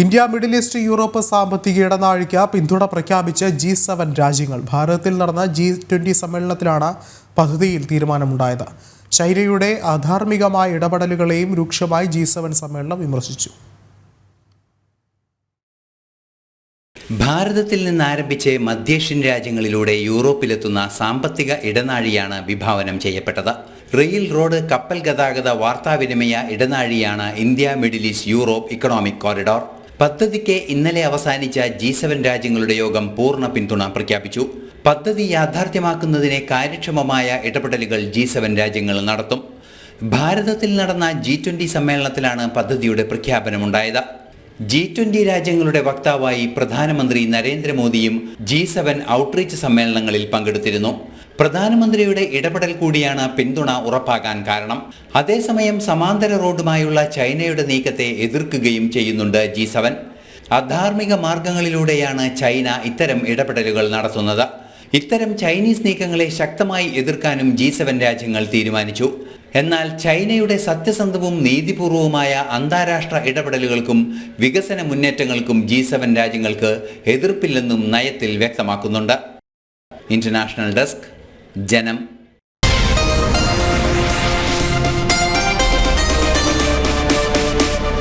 India Middle East Europe സാമ്പത്തിക ഇടനാഴിക്ക് പിന്തുണ പ്രഖ്യാപിച്ച് ജി സെവൻ രാജ്യങ്ങൾ. ഭാരതത്തിൽ നടന്ന ജി ട്വന്റി സമ്മേളനത്തിലാണ് പദ്ധതിയിൽ തീരുമാനമുണ്ടായത്. ചൈനയുടെ അധാർമികമായ ഇടപെടലുകളെയും രൂക്ഷമായി ജി സെവൻ സമ്മേളനം വിമർശിച്ചു. ഭാരതത്തിൽ നിന്ന് ആരംഭിച്ച് മധ്യേഷ്യൻ രാജ്യങ്ങളിലൂടെ യൂറോപ്പിലെത്തുന്ന സാമ്പത്തിക ഇടനാഴിയാണ് വിഭാവനം ചെയ്യപ്പെട്ടത്. റെയിൽ റോഡ് കപ്പൽ ഗതാഗത വാർത്താവിനിമയ ഇടനാഴിയാണ് India Middle East Europe economic corridor. പദ്ധതിക്ക് ഇന്നലെ അവസാനിച്ച ജി സെവൻ രാജ്യങ്ങളുടെ യോഗം പൂർണ പിന്തുണ പ്രഖ്യാപിച്ചു. പദ്ധതി യാഥാർത്ഥ്യമാക്കുന്നതിന് കാര്യക്ഷമമായ ഇടപെടലുകൾ ജി സെവൻ രാജ്യങ്ങൾ നടത്തും. ഭാരതത്തിൽ നടന്ന ജി സമ്മേളനത്തിലാണ് പദ്ധതിയുടെ പ്രഖ്യാപനമുണ്ടായത്. ജി ട്വന്റി രാജ്യങ്ങളുടെ വക്താവായി പ്രധാനമന്ത്രി നരേന്ദ്രമോദിയും ജി സെവൻ ഔട്ട്റീച്ച് സമ്മേളനങ്ങളിൽ പങ്കെടുത്തിരുന്നു. പ്രധാനമന്ത്രിയുടെ ഇടപെടൽ കൂടിയാണ് പിന്തുണ ഉറപ്പാക്കാൻ കാരണം. അതേസമയം സമാന്തര റോഡുമായുള്ള ചൈനയുടെ നീക്കത്തെ എതിർക്കുകയും ചെയ്യുന്നുണ്ട് ജി സെവൻ. അധാർമിക മാർഗങ്ങളിലൂടെയാണ് ചൈന ഇത്തരം ഇടപെടലുകൾ നടത്തുന്നത്. ഇത്തരം ചൈനീസ് നീക്കങ്ങളെ ശക്തമായി എതിർക്കാനും ജി സെവൻ രാജ്യങ്ങൾ തീരുമാനിച്ചു. എന്നാൽ ചൈനയുടെ സത്യസന്ധവും നീതിപൂർവവുമായ അന്താരാഷ്ട്ര ഇടപെടലുകൾക്കും വികസന മുന്നേറ്റങ്ങൾക്കും ജി സെവൻ രാജ്യങ്ങൾക്ക് എതിർപ്പില്ലെന്നും നയത്തിൽ വ്യക്തമാക്കുന്നുണ്ട്. ഇന്റർനാഷണൽ ഡെസ്ക് ജനം